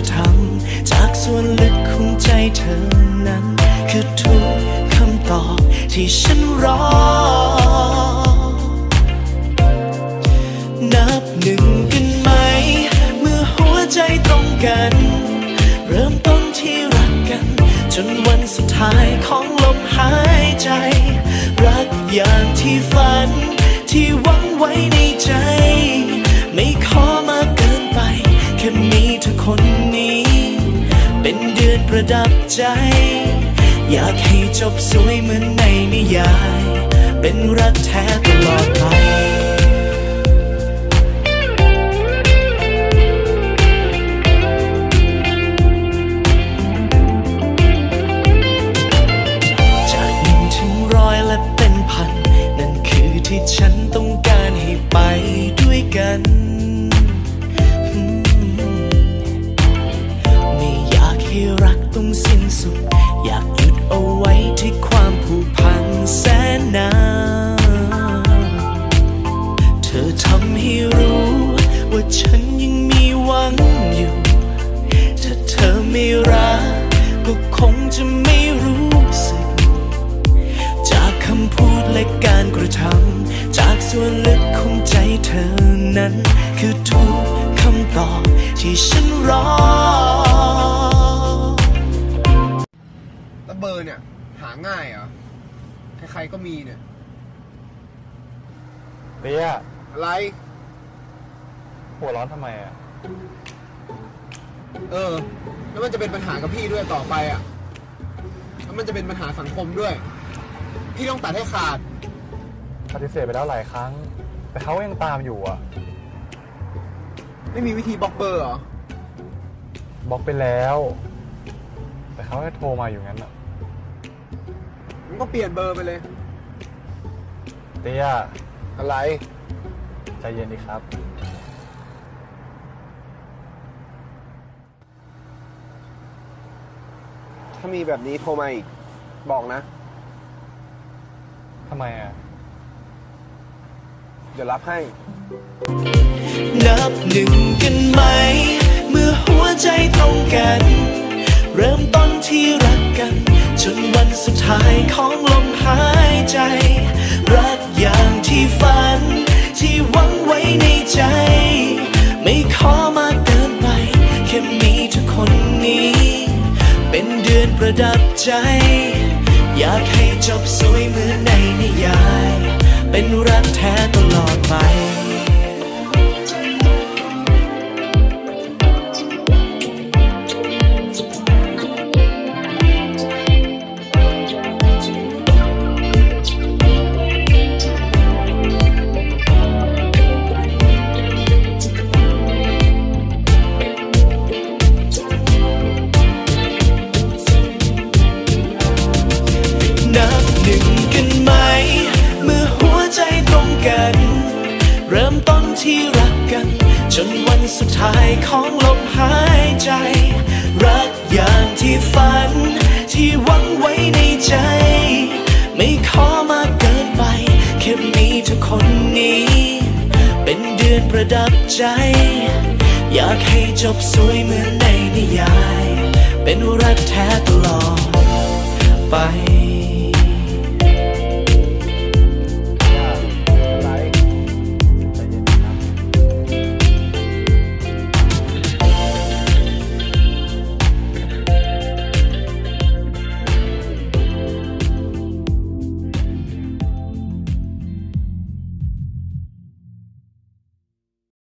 ระทำจากส่วนลึกของใจเธอนั้น คือทุกคำตอบที่ฉันรอ นับหนึ่งกันไหม เมื่อหัวใจตรงกัน เริ่มต้นที่รักกัน จนวันสุดท้ายของลมหายใจ รักอย่างที่ฝัน ที่หวังไว้ในใจ ระดับใจ อยากให้จบสวยเหมือนในนิยาย เป็นรักแท้ตลอดไปจากหนึ่งถึงร้อยและเป็นพันนั่นคือที่ฉันต้องการให้ไปด้วยกัน ไม่อยากให้รัก สิ้นสุดอยากหยุดเอาไว้ที่ความผูกพันแสนนานเธอทำให้รู้ว่าฉันยังมีหวังอยู่ ถ้าเธอไม่รักก็คงจะไม่รู้สึก จากคำพูดและการกระทำจากส่วนลึกของใจเธอนั้น คือทุกคำตอบที่ฉันรอ เบอร์เนี่ย หาง่ายเหรอใครๆก็มีเนี่ยเบียร์อะไรหัวร้อนทำไมอะ เออ แล้วมันจะเป็นปัญหากับพี่ด้วยต่อไปอะ แล้วมันจะเป็นปัญหาสังคมด้วย พี่ต้องตัดให้ขาดปฏิเสธไปแล้วหลายครั้ง แต่เขายังตามอยู่อะ ไม่มีวิธีบล็อกเบอร์เหรอบล็อกไปแล้ว แต่เขาแค่โทรมาอยู่งั้นอะ มันก็เปลี่ยนเบอร์ไปเลย เตี้ยอะไร ใจเย็นดีครับ ถ้ามีแบบนี้โทรมาอีก บอกนะ ทำไมอะ เดี๋ยวรับให้ นับหนึ่งกันไหม เมื่อหัวใจตรงกัน เริ่มต้นที่ ท้ายของลมหายใจ รักอย่างที่ฝัน ที่หวังไว้ในใจ ไม่ขอมาเกินไป แค่มีเธอคนนี้ เป็นเดือนประดับใจ อยากให้จบสวยเหมือนในนิยาย เป็นรักแท้ตลอดไป เริ่มต้นที่รักกัน จนวันสุดท้ายของลมหายใจ รักอย่างที่ฝัน ที่หวังไว้ในใจ ไม่ขอมากเกินไป แค่มีเธอคนนี้ เป็นเดือนประดับใจ อยากให้จบสวยเหมือนในนิยาย เป็นรักแท้ตลอดไป